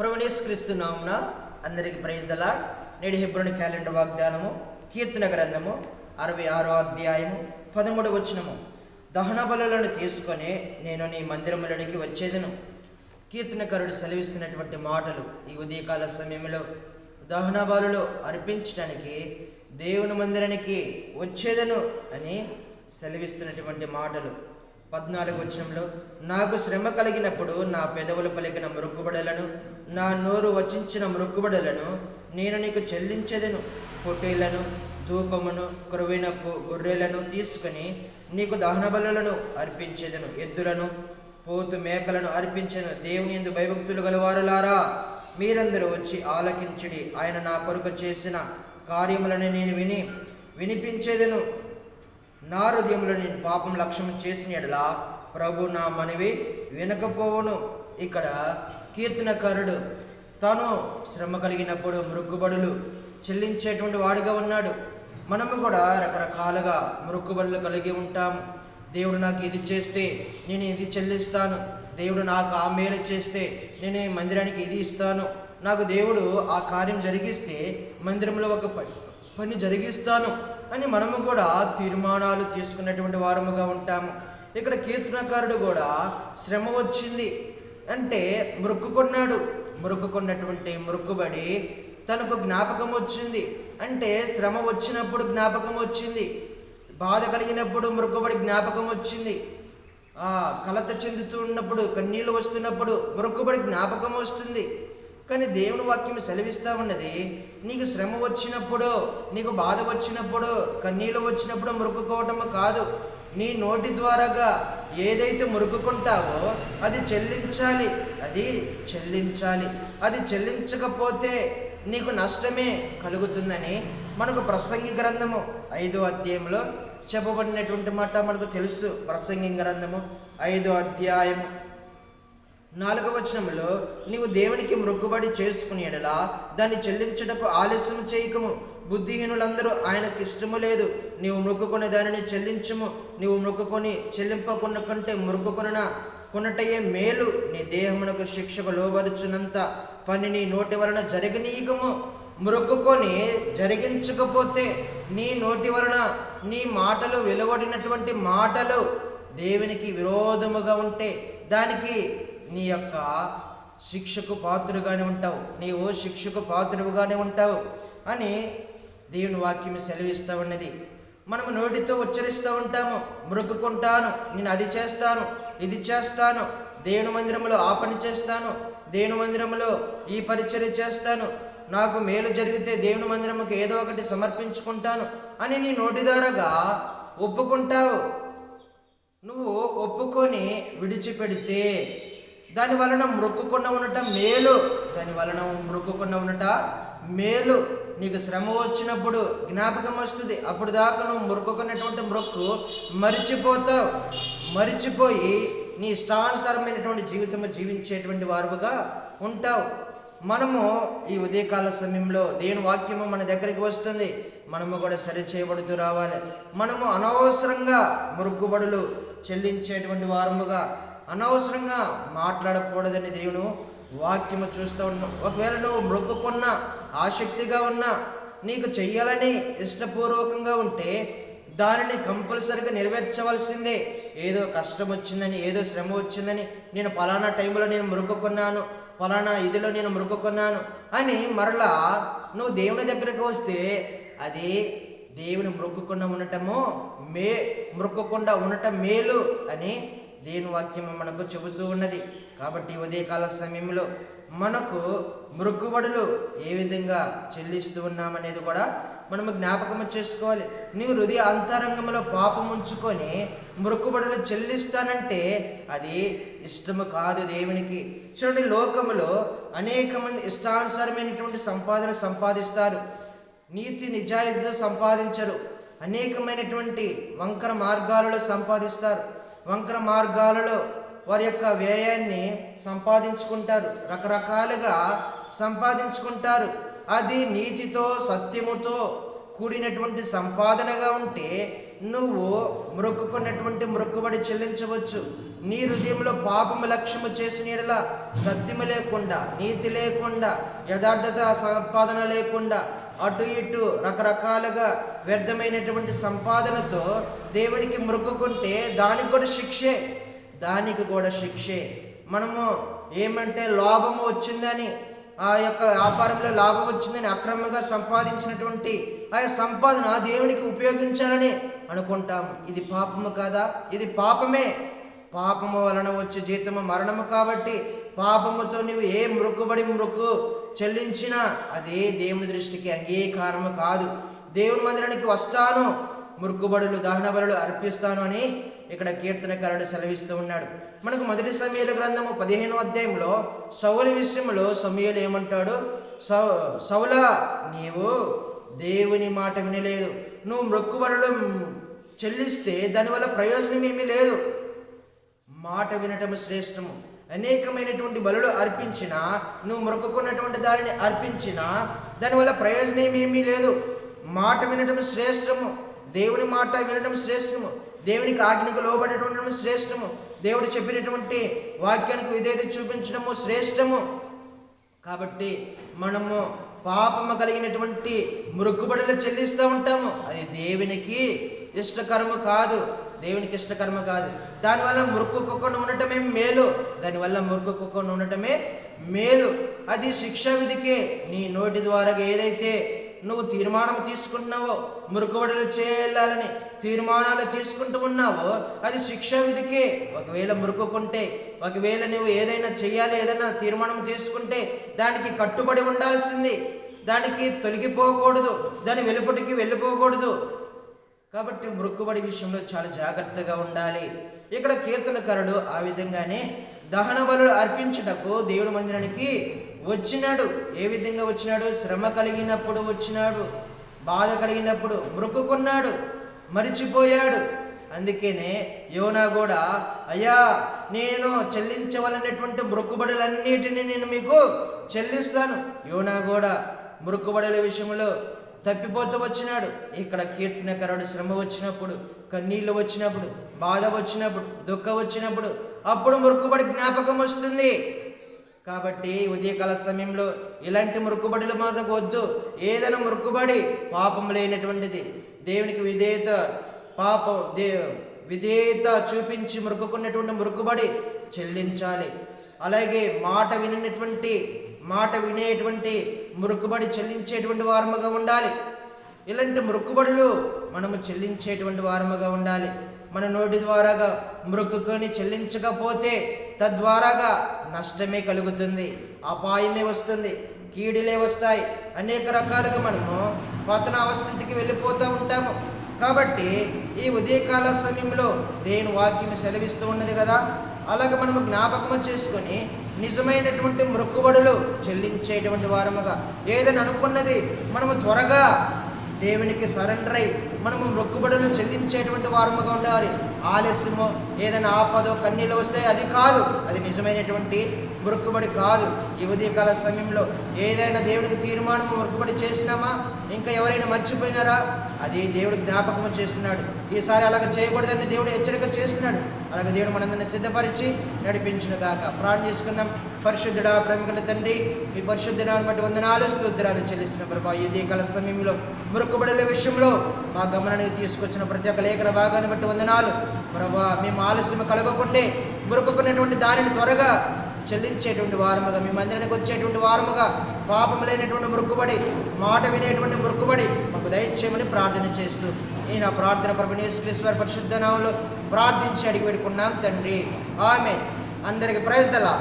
ప్రవణేశ్వరిస్తు నామున అందరికి ప్రైజ్ దలా నేడు హెబ్రోని క్యాలెండర్ వాగ్దానము కీర్తన గ్రంథము అరవై ఆరో అధ్యాయము పదమూడు వచనము. దహన బలులను తీసుకొని నేను నీ మందిరములనికి వచ్చేదను. కీర్తనకారుడు సెలవిస్తున్నటువంటి మాటలు ఈ ఉదయకాల సమయంలో దహన బలులు అర్పించడానికి దేవుని మందిరానికి వచ్చేదను అని సెలవిస్తున్నటువంటి మాటలు. పద్నాలుగు వచనంలో నాకు శ్రమ కలిగినప్పుడు నా పెదవులు పలికిన మృక్కుబడులను నా నోరు వచించిన మృక్కుబడులను నేను నీకు చెల్లించేదను. పొట్టేళ్ళను ధూపమును కురువైన గొర్రెలను తీసుకుని నీకు దహనబలులను అర్పించేదను. ఎద్దులను పోతు మేకలను అర్పించెను. దేవుని ఎందు భయభక్తులు గలవారులారా మీరందరూ వచ్చి ఆలకించుడి. ఆయన నా కొరకు చేసిన కార్యములను నేను విని వినిపించేదను. నా హృదయంలో నేను పాపం లక్ష్యం చేసిన ఎడలా ప్రభు నా మనవి వినకపోవును. ఇక్కడ కీర్తనకారుడు తాను శ్రమ కలిగినప్పుడు మృగ్గుబడులు చెల్లించేటువంటి వాడిగా ఉన్నాడు. మనము కూడా రకరకాలుగా మృక్కుబడులు కలిగి ఉంటాం దేవుడు నాకు ఇది చేస్తే నేను ఇది చెల్లిస్తాను. దేవుడు నాకు ఆ మేలు చేస్తే నేను మందిరానికి ఇది ఇస్తాను. నాకు దేవుడు ఆ కార్యం జరిగిస్తే మందిరంలో ఒక పని జరిగిస్తాను. అని మనము కూడా తీర్మానాలు తీసుకున్నటువంటి వారముగా ఉంటాము. ఇక్కడ కీర్తనకారుడు కూడా శ్రమ వచ్చింది అంటే మృక్కుకున్నాడు. మృక్కుకున్నటువంటి మృక్కుబడి తనకు జ్ఞాపకం వచ్చింది. అంటే శ్రమ వచ్చినప్పుడు జ్ఞాపకం వచ్చింది. బాధ కలిగినప్పుడు మృక్కుబడి జ్ఞాపకం వచ్చింది. కలత చెందుతూ ఉన్నప్పుడు కన్నీళ్ళు వస్తున్నప్పుడు మృక్కుబడి జ్ఞాపకం వస్తుంది. కానీ దేవుని వాక్యం సెలవిస్తూ ఉన్నది నీకు శ్రమ వచ్చినప్పుడు నీకు బాధ వచ్చినప్పుడు కన్నీళ్ళు వచ్చినప్పుడు మురుక్కుకోవటం కాదు. నీ నోటి ద్వారాగా ఏదైతే మురుకుకుంటావో అది చెల్లించాలి. అది చెల్లించాలి. అది చెల్లించకపోతే నీకు నష్టమే కలుగుతుందని మనకు ప్రసంగి గ్రంథము ఐదో అధ్యాయంలో చెప్పబడినటువంటి మాట మనకు తెలుసు. ప్రసంగి గ్రంథము ఐదో అధ్యాయము. నాలుగవ వచనంలో నీవు దేవునికి మృగ్గుబడి చేసుకుని ఎడలా దాన్ని చెల్లించుటకు ఆలస్యం చేయకము. బుద్ధిహీనులందరూ ఆయనకి ఇష్టము లేదు. నీవు మృక్కుకొని దానిని చెల్లించము. నీవు మృక్కుకొని చెల్లింపకున్న కంటే మృక్కుకొన కొనటయే మేలు. నీ దేహమునకు శిక్షకు లోబరుచునంత పని నీ నోటి వలన జరగనీయకము. మృక్కుకొని జరిగించకపోతే నీ నోటి వలన నీ మాటలు వెలువడినటువంటి మాటలు దేవునికి విరోధముగా ఉంటే దానికి నీ యొక్క శిక్షకు పాత్రుగానే ఉంటావు. నీవు శిక్షకు పాత్రువుగానే ఉంటావు అని దేవుని వాక్యం సెలవిస్తూ ఉన్నది. మనము నోటితో ఉచ్చరిస్తూ ఉంటాము. మృక్కుకుంటాను నేను అది చేస్తాను ఇది చేస్తాను. దేవుని మందిరంలో ఆ పని చేస్తాను. దేవుని మందిరంలో ఈ పరిచర్య చేస్తాను. నాకు మేలు జరిగితే దేవుని మందిరముకి ఏదో ఒకటి సమర్పించుకుంటాను అని నీ నోటి ద్వారాగా ఒప్పుకుంటావు. నువ్వు ఒప్పుకొని విడిచిపెడితే దాని వలన మృక్కుకుండా ఉండట మేలు. దాని వలన మృక్కుకుండా ఉండట మేలు. నీకు శ్రమ వచ్చినప్పుడు జ్ఞాపకం వస్తుంది. అప్పుడు దాకా నువ్వు మృక్కుకున్నటువంటి మృక్కు మరిచిపోతావు. మరిచిపోయి నీ ఇష్టానుసారమైనటువంటి జీవితం జీవించేటువంటి వారుగా ఉంటావు. మనము ఈ ఉదయకాల సమయంలో దేవుని వాక్యము మన దగ్గరికి వస్తుంది. మనము కూడా సరి చేయబడుతూ రావాలి. మనము అనవసరంగా మురుగుబడులు చెల్లించేటువంటి వారముగా అనవసరంగా మాట్లాడకూడదని దేవుడు వాక్యము చూస్తూ ఉన్నాం ఒకవేళ నువ్వు మృక్కుకున్నా ఆసక్తిగా ఉన్నా నీకు చెయ్యాలని ఇష్టపూర్వకంగా ఉంటే దానిని కంపల్సరిగా నెరవేర్చవలసిందే. ఏదో కష్టం వచ్చిందని ఏదో శ్రమ వచ్చిందని నేను ఫలానా టైంలో నేను మురుక్కున్నాను పలానా ఇదిలో నేను మురుక్కున్నాను అని మరలా నువ్వు దేవుని దగ్గరకు వస్తే అది దేవుని మృక్కుకుండా ఉండటము మే మృక్కకుండా ఉండటం మేలు అని దేవుని వాక్యము మనకు చెబుతూ ఉన్నది. కాబట్టి ఉదయకాల సమయంలో మనకు మృక్కుబడులు ఏ విధంగా చెల్లిస్తూ ఉన్నామనేది కూడా మనము జ్ఞాపకం చేసుకోవాలి. నీ హృదయ అంతరంగంలో పాపం ఉంచుకొని మృక్కుబడులు చెల్లిస్తానంటే అది ఇష్టము కాదు దేవునికి. చూడండి లోకములో అనేక మంది ఇష్టానుసారమైనటువంటి సంపాదన సంపాదిస్తారు. నీతి నిజాయితీతో సంపాదించరు. అనేకమైనటువంటి వంకర మార్గాలలో సంపాదిస్తారు. వంకర మార్గాలలో వారి యొక్క వ్యయాన్ని సంపాదించుకుంటారు. రకరకాలుగా సంపాదించుకుంటారు. అది నీతితో సత్యముతో కూడినటువంటి సంపాదనగా ఉంటే నువ్వు మొక్కుకున్నటువంటి మొక్కుబడి చెల్లించవచ్చు. నీ హృదయంలో పాపము లక్ష్యము చేసిన యెడల సత్యము లేకుండా నీతి లేకుండా యథార్థత సంపాదన లేకుండా అటు ఇటు రకరకాలుగా వ్యర్థమైనటువంటి సంపాదనతో దేవునికి మొక్కుకుంటే దానికి కూడా శిక్షే. దానికి కూడా శిక్షే. మనము ఏమంటే లాభము వచ్చిందని ఆ యొక్క వ్యాపారంలో లాభం వచ్చిందని అక్రమంగా సంపాదించినటువంటి ఆ సంపాదన దేవునికి ఉపయోగించాలని అనుకుంటాము. ఇది పాపము కాదా? ఇది పాపమే. పాపము వలన వచ్చే జీతము మరణము కాబట్టి పాపముతో నువ్వు ఏ మృక్కుబడి మృక్కు చెల్లించినా అదే దేవుని దృష్టికి అంగీకారము కాదు. దేవుని మందిరానికి వస్తాను. మురుగుబడులు దహన బలులు అర్పిస్తాను అని ఇక్కడ కీర్తనకారుడు సెలవిస్తూ ఉన్నాడు. మనకు మొదటి సమయాల గ్రంథము పదిహేను అధ్యాయంలో సౌల విషయంలో సమయాలు ఏమంటాడు? సౌ సౌల నీవు దేవుని మాట వినలేదు. నువ్వు మృక్కుబడులు చెల్లిస్తే దానివల్ల ప్రయోజనం ఏమీ లేదు. మాట వినటము శ్రేష్టము. అనేకమైనటువంటి బలులు అర్పించినా నువ్వు మొక్కుకున్నటువంటి దానిని అర్పించినా దానివల్ల ప్రయోజనం ఏమీ లేదు. మాట వినటం శ్రేష్టము. దేవుని మాట వినటం శ్రేష్టము. దేవునికి ఆజ్ఞకు లోబడటం శ్రేష్టము. దేవుడు చెప్పినటువంటి వాక్యానికి విధేయత చూపించడము శ్రేష్టము. కాబట్టి మనము పాపము కలిగినటువంటి మురుగుబడులు చెల్లిస్తూ ఉంటాము. అది దేవునికి ఇష్టకరము కాదు. దేవునికి ఇష్టకరము కాదు. దానివల్ల మురుక్కుకోకుండా ఉండటమే మేలు. దానివల్ల మురుక్కుకోకుండా ఉండటమే మేలు. అది శిక్షా విధికే. నీ నోటి ద్వారా ఏదైతే నువ్వు తీర్మానం తీసుకుంటున్నావో మురుగుబడులు చేయాలని తీర్మానాలు తీసుకుంటూ ఉన్నావో అది శిక్షా విధికే. ఒకవేళ మురుకుకుంటే ఒకవేళ నువ్వు ఏదైనా చేయాలి ఏదైనా తీర్మానం తీసుకుంటే దానికి కట్టుబడి ఉండాల్సింది. దానికి తొలగిపోకూడదు దాని వెలుపటికి వెళ్ళిపోకూడదు. కాబట్టి మురుక్కుబడి విషయంలో చాలా జాగ్రత్తగా ఉండాలి. ఇక్కడ కీర్తనకారుడు ఆ విధంగానే దహన బలులు అర్పించుటకు దేవుడి మందిరానికి వచ్చినాడు. ఏ విధంగా వచ్చినాడు? శ్రమ కలిగినప్పుడు వచ్చినాడు. బాధ కలిగినప్పుడు మృక్కుకున్నాడు. మరిచిపోయాడు. అందుకనే యోనా కూడా అయ్యా నేను చెల్లించవలనటువంటి మృక్కుబడులన్నిటినీ నేను మీకు చెల్లిస్తాను. యోనా కూడా మృక్కుబడుల విషయంలో తప్పిపోతూ వచ్చినాడు. ఇక్కడ కీర్తనకరుడు శ్రమ వచ్చినప్పుడు కన్నీళ్ళు వచ్చినప్పుడు బాధ వచ్చినప్పుడు దుఃఖం వచ్చినప్పుడు అప్పుడు మురుక్కుబడి జ్ఞాపకం వస్తుంది. కాబట్టి ఉదయకాల సమయంలో ఇలాంటి మురుక్కుబడులు మనకు వద్దు. ఏదైనా మురుక్కుబడి పాపం లేనటువంటిది. దేవునికి విధేయత పాపం దే విధేయత చూపించి మురుక్కున్నటువంటి మురుక్కుబడి చెల్లించాలి. అలాగే మాట వినటువంటి మాట వినేటువంటి మురుక్కుబడి చెల్లించేటువంటి వారముగా ఉండాలి. ఇలాంటి మురుక్కుబడులు మనము చెల్లించేటువంటి వారముగా ఉండాలి. మన నోటి ద్వారాగా మొక్కుకొని చెల్లించకపోతే తద్వారాగా నష్టమే కలుగుతుంది. అపాయమే వస్తుంది. కీడులే వస్తాయి. అనేక రకాలుగా మనము పతన అవస్థితికి వెళ్ళిపోతూ ఉంటాము. కాబట్టి ఈ ఉదయకాల సమయంలో దేని వాక్యం సెలవిస్తూ ఉన్నది కదా? అలాగే మనము జ్ఞాపకము చేసుకొని నిజమైనటువంటి మొక్కుబడులు చెల్లించేటువంటి వారముగా. ఏదని అనుకున్నది మనము త్వరగా దేవునికి సరెండర్ అయి మనము మొక్కుబడులు చెల్లించేటువంటి వారముగా ఉండాలి. ఆలస్యమో ఏదైనా ఆపదో కన్నీళ్ళు వస్తే అది కాదు. అది నిజమైనటువంటి మొక్కుబడి కాదు. ఈ ఉదయకాల సమయంలో ఏదైనా దేవుడికి తీర్మానము మొక్కుబడి చేసినామా? ఇంకా ఎవరైనా మర్చిపోయినారా? అది దేవుడు జ్ఞాపకము చేస్తున్నాడు. ఈసారి అలాగ చేయకూడదని దేవుడు హెచ్చరిక చేస్తున్నాడు. అలాగే దేవుడు మనందరిని సిద్ధపరిచి నడిపించును గాక ప్రార్థన చేసుకుందాం. పరిశుద్ధుడా ప్రేమికుల తండ్రి మీ పరిశుద్ధుడాన్ని బట్టి వందనాలు స్తోత్రాలు చెల్లిసిన ప్రభా ఇదే కాల సమయంలో మురుకుబడుల విషయంలో మా గమనానికి తీసుకొచ్చిన ప్రతి ఒక్క లేఖన భాగాన్ని బట్టి వందనాలు. ప్రభా మేము ఆలస్యం కలగకుండే మురుకుకున్నటువంటి దానిని త్వరగా చెల్లించేటువంటి వారముగా మీ మందిరానికి వచ్చేటువంటి వారముగా పాపం లేనటువంటి మృక్కుబడి మాట వినేటువంటి మృక్కుబడి మాకు దయచేయమని ప్రార్థన చేస్తూ ఈ నా ప్రార్థన ప్రభునేశ్వర పరిశుద్ధ నామంలో ప్రార్థించి అడిగి పెడుకున్నాం తండ్రి. ఆమె అందరికి ప్రైజ్ దలా